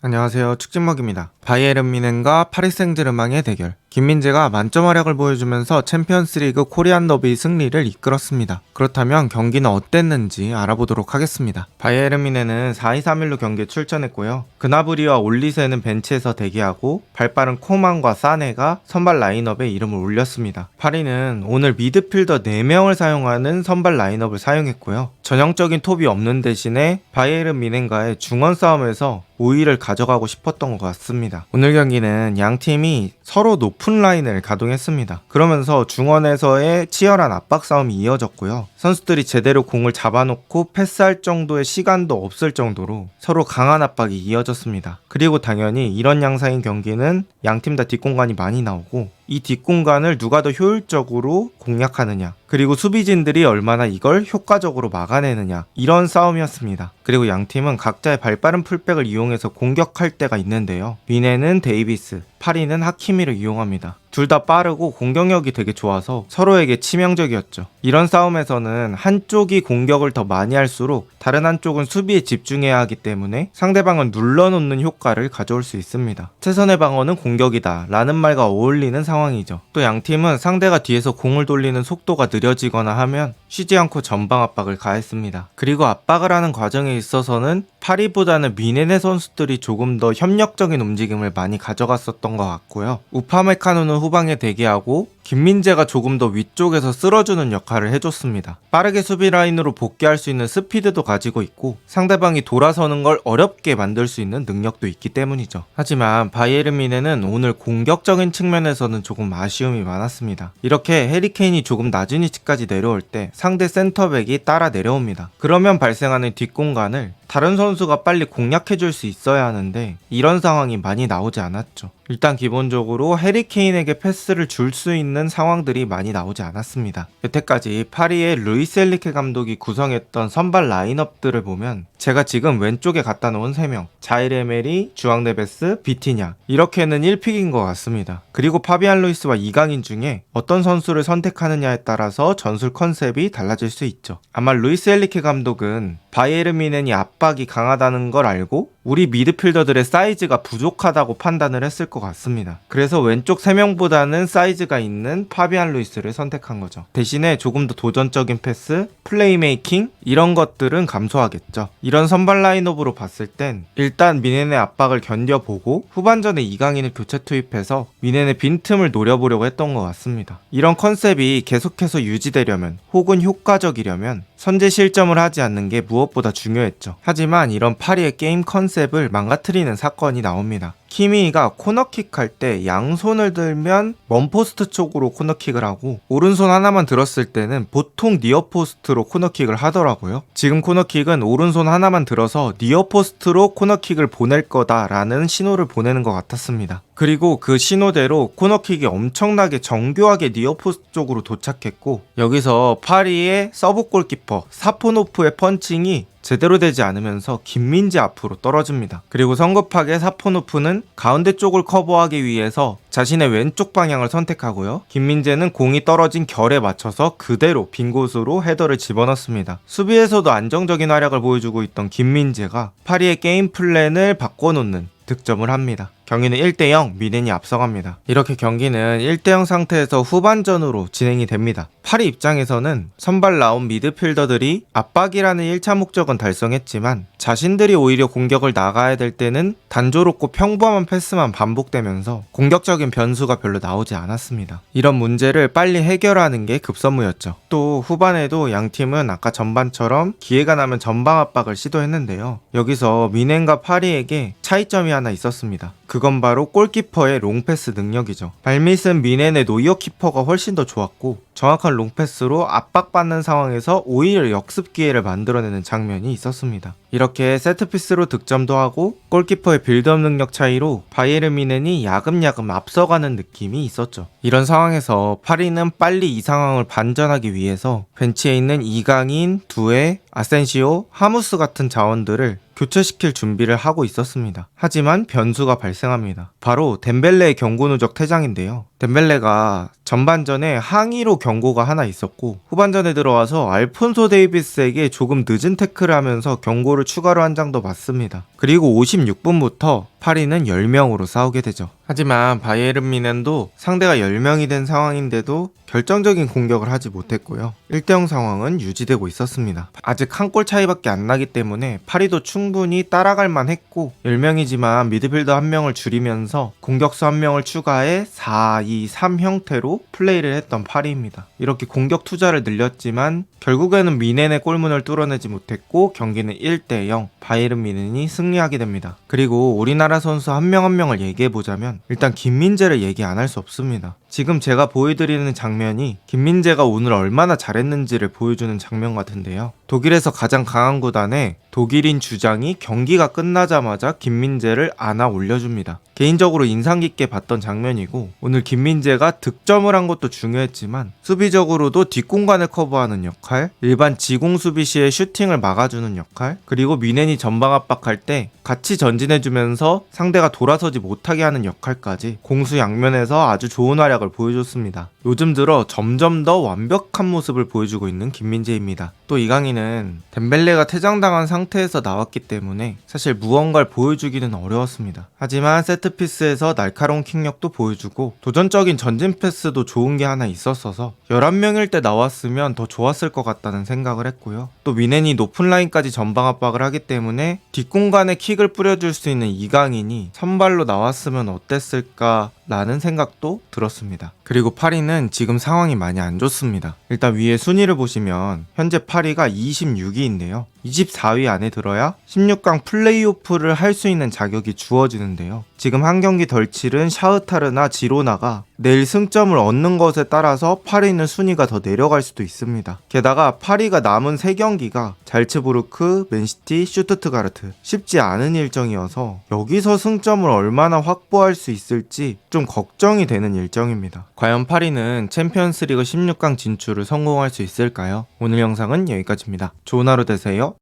안녕하세요. 축진먹입니다. 바이에른 미넨과 파리 생제르맹의 대결. 김민재가 만점 활약을 보여주면서 챔피언스리그 코리안 더비 승리를 이끌었습니다. 그렇다면 경기는 어땠는지 알아보도록 하겠습니다. 바이에른 미넨은 4-2-3-1로 경기에 출전했고요. 그나브리와 올리세는 벤치에서 대기하고 발빠른 코만과 사네가 선발 라인업에 이름을 올렸습니다. 파리는 오늘 미드필더 4명을 사용하는 선발 라인업을 사용했고요. 전형적인 톱이 없는 대신에 바이에른 미넨과의 중원 싸움에서 우위를 가져가고 싶었던 것 같습니다. 오늘 경기는 양 팀이 서로 높은 라인을 가동했습니다. 그러면서 중원에서의 치열한 압박 싸움이 이어졌고요. 선수들이 제대로 공을 잡아놓고 패스할 정도의 시간도 없을 정도로 서로 강한 압박이 이어졌습니다. 그리고 당연히 이런 양상인 경기는 양팀 다 뒷공간이 많이 나오고 이 뒷공간을 누가 더 효율적으로 공략하느냐 그리고 수비진들이 얼마나 이걸 효과적으로 막아내느냐 이런 싸움이었습니다. 그리고 양 팀은 각자의 발빠른 풀백을 이용해서 공격할 때가 있는데요. 미네는 데이비스, 파리는 하키미를 이용합니다. 둘 다 빠르고 공격력이 되게 좋아서 서로에게 치명적이었죠. 이런 싸움에서는 한쪽이 공격을 더 많이 할수록 다른 한쪽은 수비에 집중해야 하기 때문에 상대방을 눌러놓는 효과를 가져올 수 있습니다. 최선의 방어는 공격이다 라는 말과 어울리는 상황이죠. 또 양팀은 상대가 뒤에서 공을 돌리는 속도가 느려지거나 하면 쉬지 않고 전방 압박을 가했습니다. 그리고 압박을 하는 과정에 있어서는 파리보다는 미네네 선수들이 조금 더 협력적인 움직임을 많이 가져갔었던 것 같고요. 우파메카노는 후방에 대기하고 김민재가 조금 더 위쪽에서 쓸어주는 역할을 해줬습니다. 빠르게 수비 라인으로 복귀할 수 있는 스피드도 가지고 있고 상대방이 돌아서는 걸 어렵게 만들 수 있는 능력도 있기 때문이죠. 하지만 바이에른 미네는 오늘 공격적인 측면에서는 조금 아쉬움이 많았습니다. 이렇게 해리케인이 조금 낮은 위치까지 내려올 때 상대 센터백이 따라 내려옵니다. 그러면 발생하는 뒷공간을 다른 선수가 빨리 공략해줄 수 있어야 하는데 이런 상황이 많이 나오지 않았죠. 일단 기본적으로 해리케인에게 패스를 줄 수 있는 상황들이 많이 나오지 않았습니다. 여태까지 파리의 루이스 엘리케 감독이 구성했던 선발 라인업들을 보면 제가 지금 왼쪽에 갖다 놓은 3명 자이레메리, 주앙네베스, 비티냐 이렇게는 1픽인 것 같습니다. 그리고 파비안 루이스와 이강인 중에 어떤 선수를 선택하느냐에 따라서 전술 컨셉이 달라질 수 있죠. 아마 루이스 엘리케 감독은 바이에른 미넨이 압박이 강하다는 걸 알고 우리 미드필더들의 사이즈가 부족하다고 판단을 했을 것 같습니다. 그래서 왼쪽 3명보다는 사이즈가 있는 파비안 루이스를 선택한 거죠. 대신에 조금 더 도전적인 패스, 플레이메이킹 이런 것들은 감소하겠죠. 이런 선발 라인업으로 봤을 땐 일단 미넨의 압박을 견뎌보고 후반전에 이강인을 교체 투입해서 미넨의 빈틈을 노려보려고 했던 것 같습니다. 이런 컨셉이 계속해서 유지되려면 혹은 효과적이려면 선제 실점을 하지 않는 게 무엇보다 중요했죠. 하지만 이런 파리의 게임 컨셉 을 망가뜨리는 사건이 나옵니다. 키미가 코너킥 할 때 양손을 들면 먼 포스트 쪽으로 코너킥을 하고 오른손 하나만 들었을 때는 보통 니어 포스트로 코너킥을 하더라고요. 지금 코너킥은 오른손 하나만 들어서 니어 포스트로 코너킥을 보낼 거다라는 신호를 보내는 것 같았습니다. 그리고 그 신호대로 코너킥이 엄청나게 정교하게 니어 포스트 쪽으로 도착했고 여기서 파리의 서브 골키퍼 사포노프의 펀칭이 제대로 되지 않으면서 김민재 앞으로 떨어집니다. 그리고 성급하게 사포노프는 가운데 쪽을 커버하기 위해서 자신의 왼쪽 방향을 선택하고요. 김민재는 공이 떨어진 결에 맞춰서 그대로 빈 곳으로 헤더를 집어넣습니다. 수비에서도 안정적인 활약을 보여주고 있던 김민재가 파리의 게임 플랜을 바꿔놓는 득점을 합니다. 경기는 1대0 미넨이 앞서갑니다. 이렇게 경기는 1대0 상태에서 후반전으로 진행이 됩니다. 파리 입장에서는 선발 나온 미드필더들이 압박이라는 1차 목적은 달성했지만 자신들이 오히려 공격을 나가야 될 때는 단조롭고 평범한 패스만 반복되면서 공격적인 변수가 별로 나오지 않았습니다. 이런 문제를 빨리 해결하는 게 급선무였죠. 또 후반에도 양 팀은 아까 전반처럼 기회가 나면 전방 압박을 시도했는데요. 여기서 미넨과 파리에게 차이점이 하나 있었습니다. 그건 바로 골키퍼의 롱패스 능력이죠. 발밑은 미넨의 노이어 키퍼가 훨씬 더 좋았고 정확한 롱패스로 압박받는 상황에서 오히려 역습 기회를 만들어내는 장면이 있었습니다. 이렇게 세트피스로 득점도 하고 골키퍼의 빌드업 능력 차이로 바이에른 미넨이 야금야금 앞서가는 느낌이 있었죠. 이런 상황에서 파리는 빨리 이 상황을 반전하기 위해서 벤치에 있는 이강인, 두에, 아센시오, 하무스 같은 자원들을 교체시킬 준비를 하고 있었습니다. 하지만 변수가 발생합니다. 바로 덴벨레의 경고 누적 퇴장인데요. 덴벨레가 전반전에 항의로 경고가 하나 있었고 후반전에 들어와서 알폰소 데이비스에게 조금 늦은 태클을 하면서 경고를 추가로 한 장도 맞습니다. 그리고 56분부터 파리는 10명으로 싸우게 되죠. 하지만 바이에른 미넨도 상대가 10명이 된 상황인데도 결정적인 공격을 하지 못했고요. 1대0 상황은 유지되고 있었습니다. 아직 한 골 차이밖에 안 나기 때문에 파리도 충분히 따라갈 만 했고 10명이지만 미드필더 한 명을 줄이면서 공격수 한 명을 추가해 4, 2, 3 형태로 플레이를 했던 파리입니다. 이렇게 공격 투자를 늘렸지만 결국에는 미넨의 골문을 뚫어내지 못했고 경기는 1대 0 바이에른 미넨이 승리하게 됩니다. 그리고 우리나라 선수 한명한 명을 얘기해 보자면 일단 김민재를 얘기 안 할 수 없습니다. 지금 제가 보여드리는 장면이 김민재가 오늘 얼마나 잘했는지를 보여주는 장면 같은데요. 독일에서 가장 강한 구단에 독일인 주장이 경기가 끝나자마자 김민재를 안아 올려줍니다. 개인적으로 인상 깊게 봤던 장면이고 오늘 김민재가 득점을 한 것도 중요했지만 수비적으로도 뒷공간을 커버하는 역할, 일반 지공 수비 시에 슈팅을 막아주는 역할, 그리고 미넨이 전방 압박할 때 같이 전진해주면서 상대가 돌아서지 못하게 하는 역할까지 공수 양면에서 아주 좋은 활약 을 보여줬습니다. 요즘 들어 점점 더 완벽한 모습을 보여주고 있는 김민재입니다. 또 이강인은 덴벨레가 퇴장당한 상태에서 나왔기 때문에 사실 무언가를 보여주기는 어려웠습니다. 하지만 세트피스에서 날카로운 킥력도 보여주고 도전적인 전진 패스도 좋은 게 하나 있었어서 11명일 때 나왔으면 더 좋았을 것 같다는 생각을 했고요. 또 미넨이 높은 라인까지 전방 압박을 하기 때문에 뒷공간에 킥을 뿌려줄 수 있는 이강인이 선발로 나왔으면 어땠을까 라는 생각도 들었습니다. 그리고 파리는 지금 상황이 많이 안 좋습니다. 일단 위에 순위를 보시면 현재 파리가 26위인데요. 24위 안에 들어야 16강 플레이오프를 할 수 있는 자격이 주어지는데요. 지금 한 경기 덜 치른 샤흐타르나 지로나가 내일 승점을 얻는 것에 따라서 파리는 순위가 더 내려갈 수도 있습니다. 게다가 파리가 남은 3경기가 잘츠부르크, 맨시티, 슈투트가르트 쉽지 않은 일정이어서 여기서 승점을 얼마나 확보할 수 있을지 좀 걱정이 되는 일정입니다. 과연 파리는 챔피언스리그 16강 진출을 성공할 수 있을까요? 오늘 영상은 여기까지입니다. 좋은 하루 되세요.